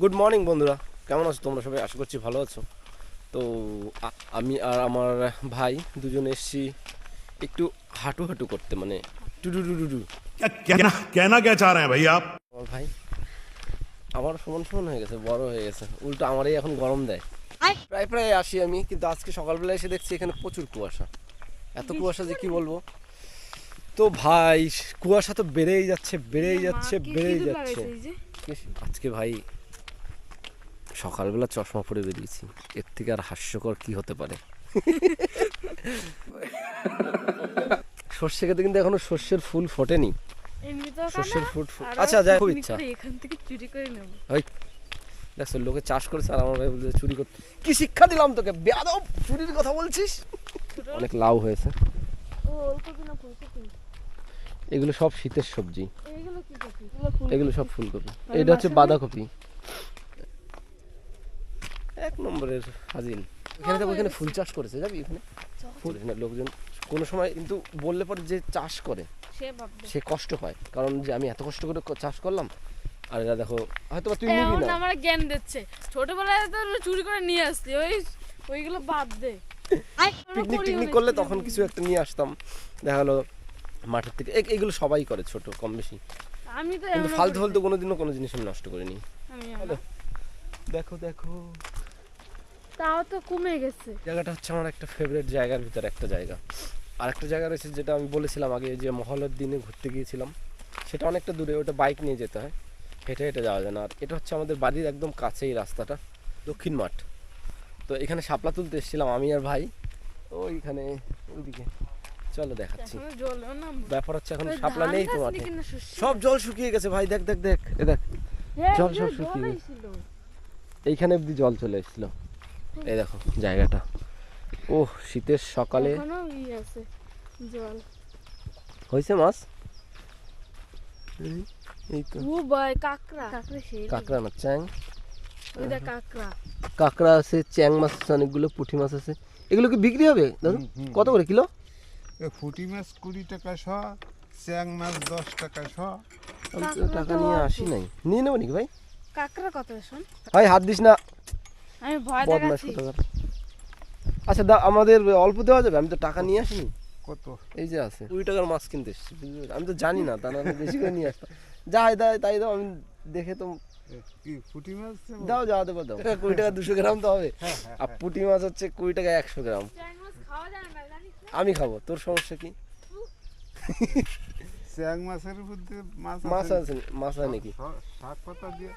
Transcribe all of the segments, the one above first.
Good morning বন্ধুরা। কেমন আছো তোমরা সবাই? আশা করছি ভালো আছো। তো আমি আর আমার ভাই দুজন এসছি একটু হাঁটু হাঁটু করতে মানে টু ভাই আপ আমার ভাই আমার সমান সমান হয়ে গেছে বড় হয়ে গেছে। উল্টো আমারই এখন গরম দেয়। প্রায় প্রায় আসি আমি কিন্তু আজকে সকালবেলা এসে দেখছি এখানে প্রচুর কুয়াশা। এত কুয়াশা যে কি বলব? তো ভাই কুয়াশা তো বেড়েই যাচ্ছে বেড়েই যাচ্ছে বেড়েই যাচ্ছে। আজকে ভাই সকালবেলা চশমা পরে বেরিয়েছি। এর থেকে আর হাস্যকর কি হতে পারে? সর্ষে খেতে কিন্তু এখনও সর্ষের ফুল ফোটেনি। সর্ষের ফুল আচ্ছা যাই খুব ইচ্ছা এখান থেকে চুরি করে নেব। ওই দেখছ লোকে চাষ করেছে আর আমার ভাই বলছে চুরি করতে। কি শিক্ষা দিলাম তোকে? বেয়াদব চুরির কথা বলছিস? অনেক লাউ হয়েছে। এগুলো সব শীতের সবজি। এগুলো সব ফুলকপি। এটা হচ্ছে বাঁধাকপি। এক নম্বরের হাজিন এখানে তো ওখানে ফুল চাষ করেছে যাবি এখানে? ফুল এখানে লোকজন কোনো সময় কিন্তু বললে পরে যে চাষ করে সে কষ্ট হয়। কারণ যে আমি এত কষ্ট করে চাষ করলাম আর এরা দেখো হয়তো তুই নিবি না। আমার জ্ঞান দিচ্ছে। ছোটবেলায় তো চুরি করে নিয়ে আসছি ওই ওইগুলো বাদ দে। পিকনিক টিকনিক করলে তখন কিছু একটা নিয়ে আসতাম। দেখা গেলো মাঠের থেকে এগুলো সবাই করে ছোট কম বেশি। আমি তো কিন্তু ফালতু ফালতু। কোনোদিনও কোনো জিনিস আমি নষ্ট করিনি। দেখো দেখো। তাও তো কমে গেছে। জায়গাটা হচ্ছে আমার একটা ফেভারিট জায়গার ভিতরে একটা জায়গা। আর একটা জায়গা রয়েছে যেটা আমি বলেছিলাম আগে যে মহলের দিনে ঘুরতে গিয়েছিলাম সেটা অনেকটা দূরে ওটা বাইক নিয়ে যেতে হয়। হেঁটে হেঁটে যাওয়া যায় না। আর এটা হচ্ছে আমাদের বাড়ির একদম কাছেই রাস্তাটা দক্ষিণ মাঠ। তো এখানে শাপলা তুলতে এসেছিলাম আমি আর ভাই। ওইখানে ওইদিকে। চলো দেখাচ্ছি। ব্যাপার হচ্ছে এখন শাপলা নেই তো মাঠে? সব জল শুকিয়ে গেছে ভাই দেখ দেখ দেখ এ দেখ। হ্যাঁ, জল সব শুকিয়ে গেছে। এইখানে অব্দি জল চলে এসেছিল। এই দেখো জায়গাটা। ও শীতের সকালে জল। হয়েছে মাছ? এই, এই তো। ও ভাই কাকড়া। কাকড়া না চ্যাং। ওই দেখ কাকড়া আছে চ্যাং মাছ আছে অনেকগুলো পুঁটি মাছ আছে। এগুলো কি বিক্রি হবে? দাদু কত করে কিলো? এ ফুটি মাছ কুড়ি টাকা শ চ্যাং মাছ দশ টাকা শ। আমি টাকা নিয়ে আসি নাই। নিয়ে নেব নাকি ভাই? কাকড়া কত শোন? ভাই হাত দিস না। আমি ভয় দেখাচ্ছি। আচ্ছা দা আমাদের অল্প দেওয়া যাবে? আমি তো টাকা নিয়ে আসিনি। কত? এই যে আছে। কুড়ি টাকার মাছ কিনতে এসেছি আমি তো জানি না তা না বেশি করে নিয়ে আসতাম। যা হয় তাই দাও আমি দেখে তো ফুটি মাছ দাও যাওয়া দেবো দাও। কুড়ি টাকা দুশো গ্রাম তো হবে। হ্যাঁ, হ্যাঁ, আর পুঁটি মাছ হচ্ছে কুড়ি টাকা একশো গ্রাম। আমি খাব তোর সমস্যা কি? চ্যাং মাছের মধ্যে মাছ আছে? মাছ আছে নাকি? শাক পাতা দিয়ে?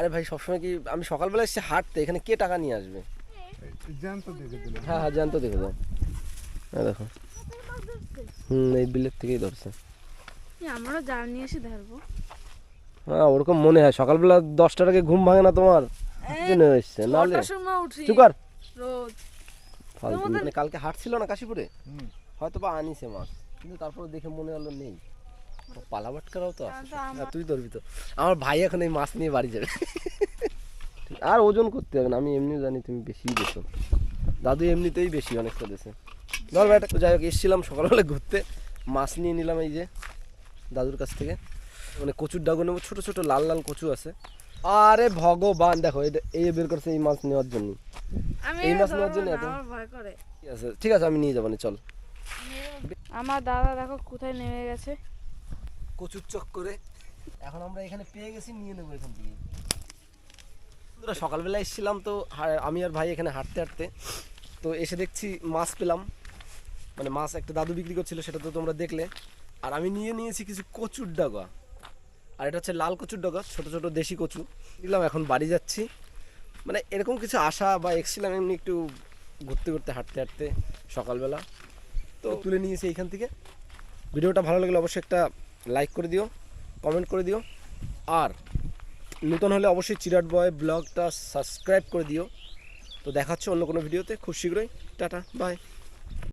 আরে ভাই সবসময় কি আমি সকালবেলা এসে হাঁটতে? এখানে কে টাকা নিয়ে আসবে? জ্যান্ত দেখে হ্যাঁ হ্যাঁ জানতো দেখে দাও। হ্যাঁ দেখো। হুম এই বিলের থেকেই ধরছে। এই আমরাও জাল নিয়ে এসে ধরবো। হ্যাঁ ওরকম মনে হয়। সকালবেলা দশটার আগে ঘুম ভাঙে না তোমার? জন্য এসছে নাহলে চুকার মানে কালকে হাঁটছিল না কাশীপুরে? হুম। হয়তো বা আনিছে মাছ কিন্তু তারপরে দেখে মনে হলো নেই। পালাবাটকারাও তো আছে তো তুই ধরবি তো। আমার ভাই এখন এই মাছ নিয়ে বাড়ি যাবে। আর ওজন করতে হবে না আমি এমনি জানি তুমি বেশি দেছো দাদু এমনিতেই বেশি অনেকটা দেশে। ধর তো যাই হোক এসেছিলাম সকালবেলা ঘুরতে। মাছ নিয়ে নিলাম এই যে দাদুর কাছ থেকে। মানে কচুর ডাগো নেব ছোটো ছোটো লাল লাল কচু আছে। আরে ভগবান দেখো এটা এই বের করছে এই মাছ নেওয়ার জন্য। এই মাছ নেওয়ার জন্য এত? করে। ঠিক আছে ঠিক আছে আমি নিয়ে যাব চল। আমার দাদা দেখো কোথায় নেমে গেছে। কচুর চক করে। এখন আমরা এখানে পেয়ে গেছি নিয়ে নেব এখান থেকে। বন্ধুরা, সকালবেলা এসেছিলাম তো আমি আর ভাই এখানে হাঁটতে হাঁটতে। তো এসে দেখছি মাছ পেলাম। মানে মাছ একটা দাদু বিক্রি করছিল সেটা তো তোমরা দেখলে। আর আমি নিয়ে নিয়েছি কিছু কচুর ডাগা। আর এটা হচ্ছে লাল কচুর ডাগা ছোট ছোট দেশি কচু। নিলাম এখন বাড়ি যাচ্ছি। মানে এরকম কিছু আশা বা এসেছিলাম এমনি একটু ঘুরতে ঘুরতে হাঁটতে হাঁটতে সকালবেলা। তো তুলে নিয়েছি এইখান থেকে। ভিডিওটা ভালো লাগলে অবশ্যই একটা লাইক করে দিও কমেন্ট করে দিও। আর নতুন হলে অবশ্যই চিরাট বয় ব্লগটা সাবস্ক্রাইব করে দিও। তো দেখাচ্ছে অন্য কোনো ভিডিওতে খুব শীঘ্রই। Tata bye